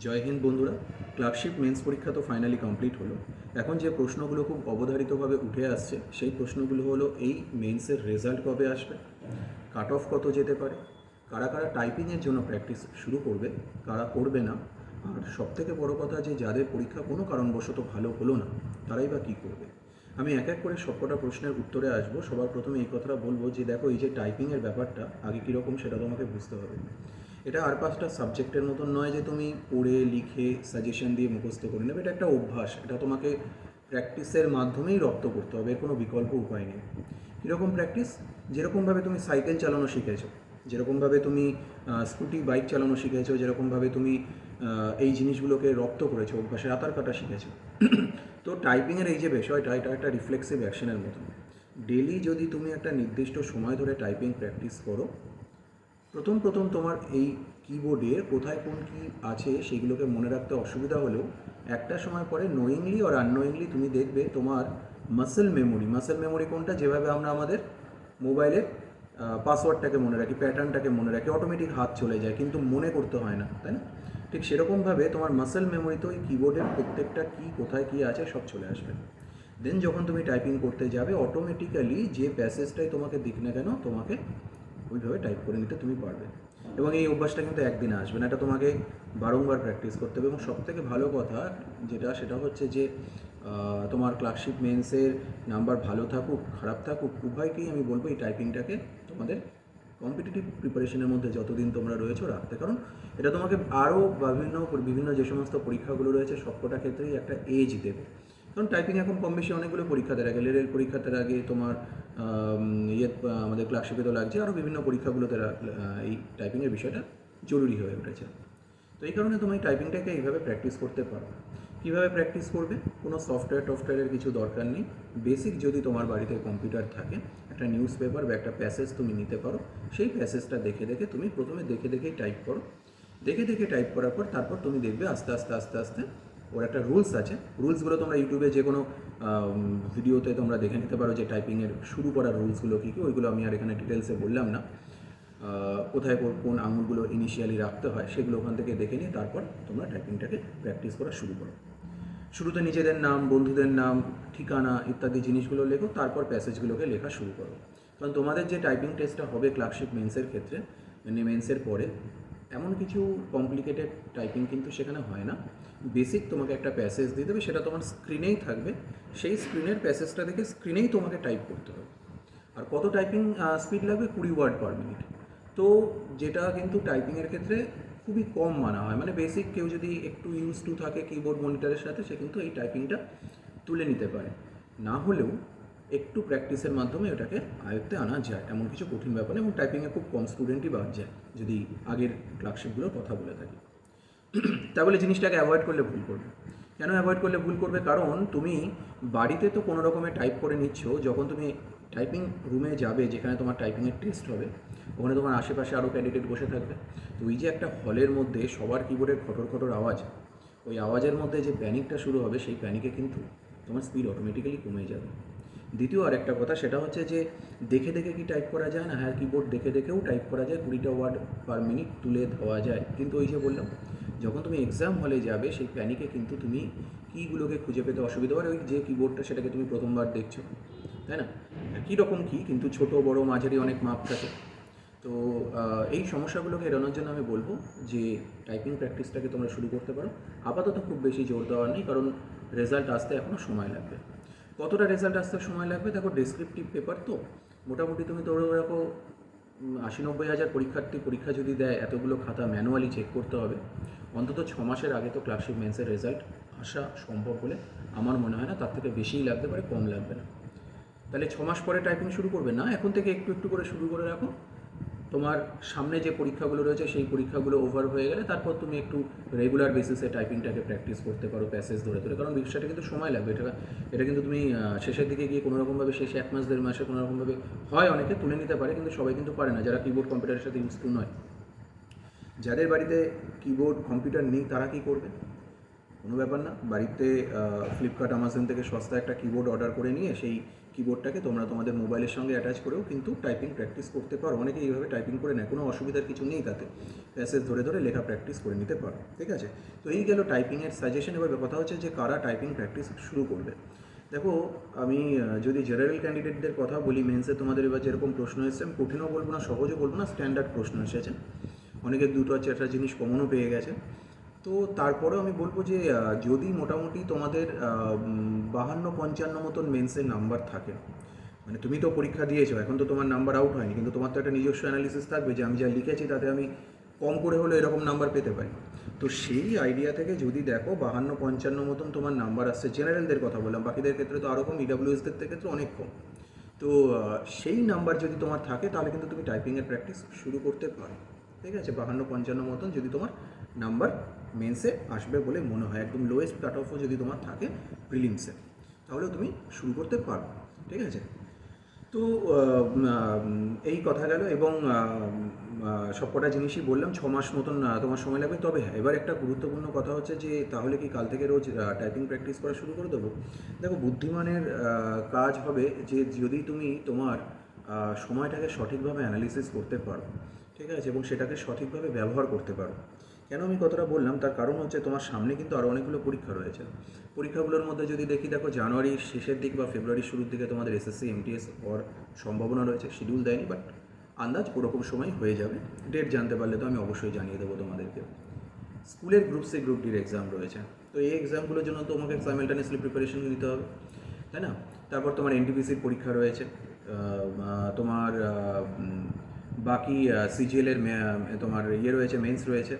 জয় হিন্দ বন্ধুরা clerkship men's পরীক্ষা তো ফাইনালি কমপ্লিট হলো। এখন যে প্রশ্নগুলো খুব অবধারিতভাবে উঠে আসছে, সেই প্রশ্নগুলো হলো, এই মেন্সের রেজাল্ট কবে আসবে? কাট অফ কত যেতে পারে? কারা কারা টাইপিংয়ের জন্য প্র্যাকটিস শুরু করবে? কারা করবে না? আর সবথেকে বড় কথা যে যাদের পরীক্ষা কোনো কারণবশত ভালো হলো না, তারাই বা কী করবে? আমি এক এক করে সবকটা প্রশ্নের উত্তরে আসব। সবার প্রথমে এই কথাটা বলব যে, দেখো, এই যে টাইপিংয়ের ব্যাপারটা, আগে কীরকম সেটা তোমাকে বুঝতে হবে। এটা আর পাঁচটা সাবজেক্টের মতন নয় যে তুমি পড়ে, লিখে সাজেশন দিয়ে মুখস্থ করে নেবে। এটা একটা অভ্যাস। এটা তোমাকে প্র্যাকটিসের মাধ্যমেই রপ্ত করতে হবে। এর কোনো বিকল্প উপায় নেই। কীরকম প্র্যাকটিস যেরকমভাবে তুমি সাইকেল চালানো শিখেছো। যেরকমভাবে তুমি স্কুটি বাইক চালানো শিখেছো। যেরকমভাবে তুমি এই জিনিসগুলোকে রপ্ত করেছ। অভ্যাসে আতার কাটা শিখেছো। তো টাইপিংয়ের এই যে বিষয়টা, এটা একটা রিফ্লেক্সিভ অ্যাকশনের মতন। ডেলি যদি তুমি একটা নির্দিষ্ট সময় ধরে টাইপিং প্র্যাকটিস করো প্রথম প্রথম তোমার এই কিবোর্ডে কোথায় কোন কি আছে সেগুলোকে মনে রাখতে অসুবিধা হলেও একটা সময় পরে নোয়িংলি আর আননোয়িংলি তুমি দেখবে তোমার মাসেল মেমোরি মাসেল মেমোরি কোনটা? যেভাবে আমরা আমাদের মোবাইলের পাসওয়ার্ডটাকে মনে রাখি প্যাটার্নটাকে মনে রাখি অটোমেটিক হাত চলে যায়, কিন্তু মনে করতে হয় না, তাই না? ঠিক সেরকমভাবে তোমার মাসেল মেমোরিতে ওই কিবোর্ডের প্রত্যেকটা কি কোথায় কি আছে সব চলে আসবে। দেন যখন তুমি টাইপিং করতে যাবে অটোমেটিক্যালি যে প্যাসেজটাই তোমাকে দিক না কেন, তোমাকে ওইভাবে টাইপ করে নিতে তুমি পারবে। এবং এই অভ্যাসটা কিন্তু একদিনে আসবে না, এটা তোমাকে বারংবার প্র্যাকটিস করতে হবে। এবং সবথেকে ভালো কথা যেটা, সেটা হচ্ছে যে তোমার ক্লার্কশিপ মেন্সের নাম্বার ভালো থাকুক, খারাপ থাকুক, উভয়কেই আমি বলব এই টাইপিংটাকে তোমাদের কম্পিটিটিভ প্রিপারেশনের মধ্যে যতদিন তোমরা রয়েছো রাখতে। কারণ এটা তোমাকে আরও বিভিন্ন বিভিন্ন যে সমস্ত পরীক্ষাগুলো রয়েছে, সবকটা ক্ষেত্রেই একটা এজ দেবে। কারণ টাইপিং এখন কম বেশি অনেকগুলো পরীক্ষা দেওয়ার আগে লেরের পরীক্ষাতে আগে তোমার ইয়ে আমাদের ক্লাসিপে তো লাগছে আরও বিভিন্ন পরীক্ষাগুলোতে এই টাইপিংয়ের বিষয়টা জরুরি হয়ে উঠেছে। তো এই কারণে তুমি টাইপিংটাকে এইভাবে প্র্যাকটিস করতে পারো। কীভাবে প্র্যাকটিস করবে? কোনো সফটওয়্যার টফটওয়্যারের কিছু দরকার নেই। বেসিক যদি তোমার বাড়িতে কম্পিউটার থাকে, একটা নিউজ পেপার বা একটা প্যাসেজ তুমি নিতে পারো, সেই প্যাসেজটা দেখে দেখে তুমি প্রথমে দেখে দেখেই টাইপ করো। দেখে দেখে টাইপ করার পর তারপর তুমি দেখবে আস্তে আস্তে আস্তে আস্তে ওর একটা রুলস আছে। রুলসগুলো তোমরা ইউটিউবে যে কোনো ভিডিওতে তোমরা দেখে নিতে পারো যে টাইপিংয়ের শুরু করার রুলসগুলো কী কী, ওইগুলো আমি আর এখানে ডিটেলসে বললাম না। কোথায় কোন- আঙুলগুলো ইনিশিয়ালি রাখতে হয় সেগুলো ওখান থেকে দেখে নিয়ে তারপর তোমরা টাইপিংটাকে প্র্যাকটিস করা শুরু করো। শুরুতে নিজেদের নাম, বন্ধুদের নাম, ঠিকানা ইত্যাদি জিনিসগুলো লেখো, তারপর প্যাসেজগুলোকে লেখা শুরু করো। কারণ তোমাদের যে টাইপিং টেস্টটা হবে ক্লার্কশিপ মেন্সের ক্ষেত্রে মানে মেন্সের পরে এমন কিছু কমপ্লিকেটেড টাইপিং কিন্তু সেখানে হয় না। বেসিক তোমাকে একটা প্যাসেজ দিয়ে দেবে, সেটা তোমার স্ক্রিনেই থাকবে। সেই স্ক্রিনের প্যাসেজটা দেখে স্ক্রিনেই তোমাকে টাইপ করতে হবে। আর কত টাইপিং স্পিড লাগবে? কুড়ি ওয়ার্ড পার মিনিট তো যেটা কিন্তু টাইপিংয়ের ক্ষেত্রে খুবই কম মানা হয়। মানে বেসিক কেউ যদি একটু ইউজ টু থাকে কিবোর্ড মনিটরের সাথে, সে কিন্তু এই টাইপিংটা তুলে নিতে পারে। না হলেও একটু প্র্যাকটিসের মাধ্যমে এটাকে আয়ত্তে আনা যায়। এমন কিছু কঠিন ব্যাপার এবং টাইপিংয়ে খুব কম স্টুডেন্টই বাদ যায়, যদি আগের ক্লার্কশিপগুলোর কথা বলে থাকি। তা বলে জিনিসটাকে অ্যাভয়েড করলে ভুল করবে। কেন অ্যাভয়েড করলে ভুল করবে? কারণ তুমি বাড়িতে তো কোনো রকমের টাইপ করে নিচ্ছ, যখন তুমি টাইপিং রুমে যাবে, যেখানে তোমার টাইপিংয়ের টেস্ট হবে, ওখানে তোমার আশেপাশে আরও ক্যান্ডিডেট বসে থাকবে। তো ওই যে একটা হলের মধ্যে সবার কিবোর্ডের খটর খটর আওয়াজ, ওই আওয়াজের মধ্যে যে প্যানিকটা শুরু হবে, সেই প্যানিকে কিন্তু তোমার স্পিড অটোমেটিক্যালি কমে যাবে। দ্বিতীয় আর একটা কথা, সেটা হচ্ছে যে দেখে দেখে কি টাইপ করা যায় না? হ্যাঁ কিবোর্ড দেখে দেখেও টাইপ করা যায়, কুড়িটা ওয়ার্ড পার মিনিট তুলে দেওয়া যায়। কিন্তু ওই যে বললাম, যখন তুমি এক্সাম হলে যাবে, সেই প্যানিকে কিন্তু তুমি কীগুলোকে খুঁজে পেতে অসুবিধা হয়। ওই যে কিবোর্ডটা সেটাকে তুমি প্রথমবার দেখছ, তাই না? একই রকম কি কিন্তু ছোট, বড়, মাঝারি অনেক মাপ থাকে তো এই সমস্যাগুলোকে এড়ানোর জন্য আমি বলব যে টাইপিং প্র্যাকটিসটাকে তোমরা শুরু করতে পারো। আপাতত খুব বেশি জোর দেওয়ার নেই, কারণ রেজাল্ট আসতে এখনও সময় লাগবে। কতটা রেজাল্ট আসতে সময় লাগবে দেখো ডেসক্রিপটিভ পেপার তো। মোটামুটি তুমি ধরে রাখো আশি নব্বই হাজার পরীক্ষার্থী পরীক্ষা যদি দেয়, এতগুলো খাতা ম্যানুয়ালি চেক করতে হবে। অন্তত ছ মাসের আগে তো ক্লাসিক মেন্সের রেজাল্ট আসা সম্ভব বলে আমার মনে হয় না, তার থেকে বেশিই লাগতে পারে, কম লাগবে না। তাহলে ছ মাস পরে টাইপিং শুরু করবে না? এখন থেকে একটু একটু করে শুরু করে রাখো। তোমার সামনে যে পরীক্ষাগুলো রয়েছে, সেই পরীক্ষাগুলো ওভার হয়ে গেলে তারপর তুমি একটু রেগুলার বেসিসে টাইপিংটাকে প্র্যাকটিস করতে পারো প্যাসেজ ধরে ধরে। কারণ বিষয়টা কিন্তু সময় লাগবে। এটা এটা কিন্তু তুমি শেষের দিকে গিয়ে কোনো রকমভাবে শেষে এক মাস, দেড় মাসে কোনোরকমভাবে হয় অনেকে, তুলে নিতে পারে, কিন্তু সবাই কিন্তু পারে না। যারা কিবোর্ড কম্পিউটারের সাথে ইউজ নয়। যাদের বাড়িতে কিবোর্ড কম্পিউটার নেই, তারা কি করবে? কোনো ব্যাপার না। বাড়িতে ফ্লিপকার্ট আমাজন থেকে সস্তা একটা কিবোর্ড অর্ডার করে নিয়ে সেই কিবোর্ডটাকে তোমরা তোমাদের মোবাইলের সঙ্গে অ্যাটাচ করেও কিন্তু টাইপিং প্র্যাকটিস করতে পারো। অনেকে এইভাবে টাইপিং করে নেয়, কোনো অসুবিধার কিছু নেই তাতে। প্যাসেজ ধরে ধরে লেখা প্র্যাকটিস করে নিতে পারো, ঠিক আছে? তো এই গেল টাইপিংয়ের সাজেশন এবার কথা হচ্ছে যে কারা টাইপিং প্র্যাকটিস শুরু করবে? দেখো, আমি যদি জেনারেল ক্যান্ডিডেটদের কথা বলি মেন্সে তোমাদের এবার যেরকম প্রশ্ন এসেছে, আমি কঠিনও বলব না, সহজও বলব না স্ট্যান্ডার্ড প্রশ্ন এসেছে। অনেকে দুটো চারটা জিনিস কমনও পেয়ে গেছে। তো তারপরেও আমি বলব যে যদি মোটামুটি তোমাদের বাহান্ন পঞ্চান্ন মতন মেন্সের নাম্বার থাকে মানে তুমি তো পরীক্ষা দিয়েছ, এখন তো তোমার নাম্বার আউট হয়নি, কিন্তু তোমার তো একটা নিজস্ব অ্যানালিসিস থাকবে যে আমি যা লিখেছি তাতে আমি কম করে হলেও এরকম নাম্বার পেতে পারি। তো সেই আইডিয়া থেকে যদি দেখো বাহান্ন পঞ্চান্ন মতন তোমার নাম্বার আসছে জেনারেলদের কথা বললাম, বাকিদের ক্ষেত্রে তো আরও কম ইডাব্লিউএসদের ক্ষেত্রে অনেক কম। তো সেই নাম্বার যদি তোমার থাকে, তাহলে কিন্তু তুমি টাইপিংয়ের প্র্যাকটিস শুরু করতে পারো। ঠিক আছে? বাহান্ন পঞ্চান্ন মতন যদি তোমার নাম্বার মেন্সে আসবে বলে মনে হয়। একদম লোয়েস্ট কাট অফও যদি তোমার থাকে প্রিলিমসে তাহলে তুমি শুরু করতে পারো, ঠিক আছে? তো এই কথা গেল এবং সবকটা জিনিসই বললাম, ছ মাস মতন তোমার সময় লাগবে। তবে হ্যাঁ এবার একটা গুরুত্বপূর্ণ কথা হচ্ছে যে, তাহলে কি কাল থেকে রোজ টাইপিং প্র্যাকটিস করা শুরু করে দেবো? দেখো, বুদ্ধিমানের কাজ হবে যে, যদি তুমি তোমার সময়টাকে সঠিকভাবে অ্যানালিসিস করতে পারো, ঠিক আছে? এবং সেটাকে সঠিকভাবে ব্যবহার করতে পারো। কেন আমি কথাটা বললাম? তার কারণ হচ্ছে তোমার সামনে কিন্তু আরও অনেকগুলো পরীক্ষা রয়েছে। পরীক্ষাগুলোর মধ্যে যদি দেখি, দেখো জানুয়ারির শেষের দিক বা ফেব্রুয়ারির শুরুর দিকে তোমাদের এসএসসি এমটিএস হওয়ার সম্ভাবনা রয়েছে শিডিউল দেয়নি বাট আন্দাজ ওরকম সময় হয়ে যাবে। ডেট জানতে পারলে তো আমি অবশ্যই জানিয়ে দেবো তোমাদেরকে। স্কুলের গ্রুপ সি গ্রুপ ডির এক্সাম রয়েছে। তো এই এক্সামগুলোর জন্য তোমাকে সাইমেলটানিয়াসলি প্রিপারেশন নিতে হবে, তাই না? তারপর তোমার এনটিপিসির পরীক্ষা রয়েছে তোমার বাকি সিজিএলের তোমার ইয়ে রয়েছে মেন্স রয়েছে।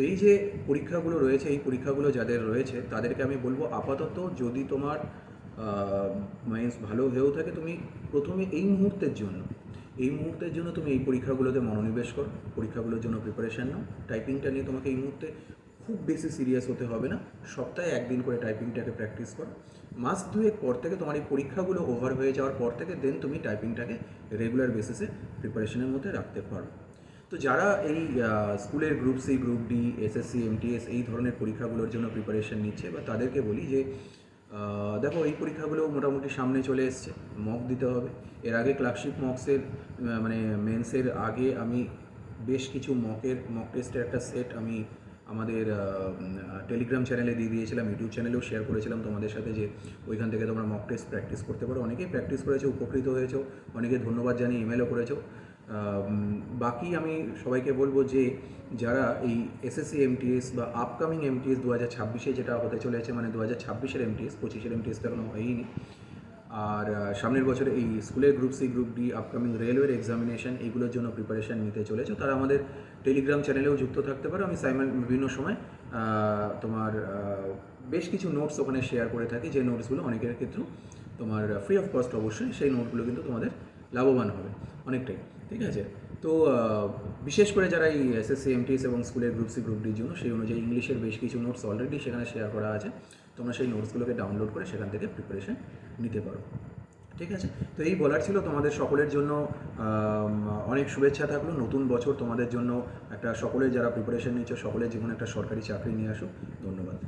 তো এই যে পরীক্ষাগুলো রয়েছে, এই পরীক্ষাগুলো যাদের রয়েছে, তাদেরকে আমি বলব আপাতত যদি তোমার মেন্স ভালো হয়েও থাকে, তুমি প্রথমে এই মুহূর্তের জন্য, এই মুহূর্তের জন্য তুমি এই পরীক্ষাগুলোতে মনোনিবেশ করো। পরীক্ষাগুলোর জন্য প্রিপারেশান নাও। টাইপিংটা নিয়ে তোমাকে এই মুহূর্তে খুব বেশি সিরিয়াস হতে হবে না। সপ্তাহে একদিন করে টাইপিংটাকে প্র্যাকটিস করো। মাস দুয়েক পর থেকে তোমার এই পরীক্ষাগুলো ওভার হয়ে যাওয়ার পর থেকে দেন তুমি টাইপিংটাকে রেগুলার বেসিসে প্রিপারেশনের মধ্যে রাখতে পারো। তো যারা এই স্কুলের group C group D SSC MTS এই ধরনের পরীক্ষাগুলোর জন্য প্রিপারেশন নিচ্ছে, বা তাদেরকে বলি যে দেখো এই পরীক্ষাগুলো মোটামুটি সামনে চলে এসছে মক দিতে হবে। এর আগে ক্লার্কশিপ মক্সের মানে মেন্সের আগে আমি বেশ কিছু মকের মক টেস্টের একটা সেট আমি আমাদের টেলিগ্রাম চ্যানেলে দিয়ে দিয়েছিলাম ইউটিউব চ্যানেলেও শেয়ার করেছিলাম তোমাদের সাথে যে, ওইখান থেকে তোমরা মক টেস্ট প্র্যাকটিস করতে পারো। অনেকেই প্র্যাকটিস করেছ, উপকৃত হয়েছো, অনেকে ধন্যবাদ জানিয়ে ইমেলও করেছ। বাকি আমি সবাইকে বলব যে যারা এই এসএসসি এমটিএস বা আপকামিং এমটিএস দু হাজার ছাব্বিশে যেটা হতে চলেছে মানে দু হাজার ছাব্বিশের এমটিএস পঁচিশের এমটিএস তো এখনও হয়নি আর সামনের বছরে এই স্কুলের group C group D upcoming রেলওয়ের এক্সামিনেশন এইগুলোর জন্য প্রিপারেশন নিতে চলেছে। তারা আমাদের টেলিগ্রাম চ্যানেলেও যুক্ত থাকতে পারো। আমি সাইমান, বিভিন্ন সময় তোমার বেশ কিছু নোটস ওখানে শেয়ার করে থাকি। যে নোটসগুলো অনেকের ক্ষেত্রেও তোমার ফ্রি অফ কস্ট অবশ্যই, সেই নোটগুলো কিন্তু তোমাদের লাভবান হবে। অনেকটাই। ঠিক আছে? তো বিশেষ করে যারা এই এসএসসি এমটিএস এবং স্কুলের গ্রুপ সি গ্রুপ ডির জন্য সেই অনুযায়ী ইংলিশের বেশ কিছু নোটস অলরেডি সেখানে শেয়ার করা আছে। তোমরা সেই নোটসগুলোকে ডাউনলোড করে সেখান থেকে প্রিপারেশন নিতে পারো। ঠিক আছে? তো এই বলার ছিল তোমাদের সকলের জন্য অনেক শুভেচ্ছা থাকল। নতুন বছর তোমাদের জন্য একটা সকলের যারা প্রিপারেশন নিচ্ছ, সকলের জীবনে একটা সরকারি চাকরি নিয়ে আসো ধন্যবাদ।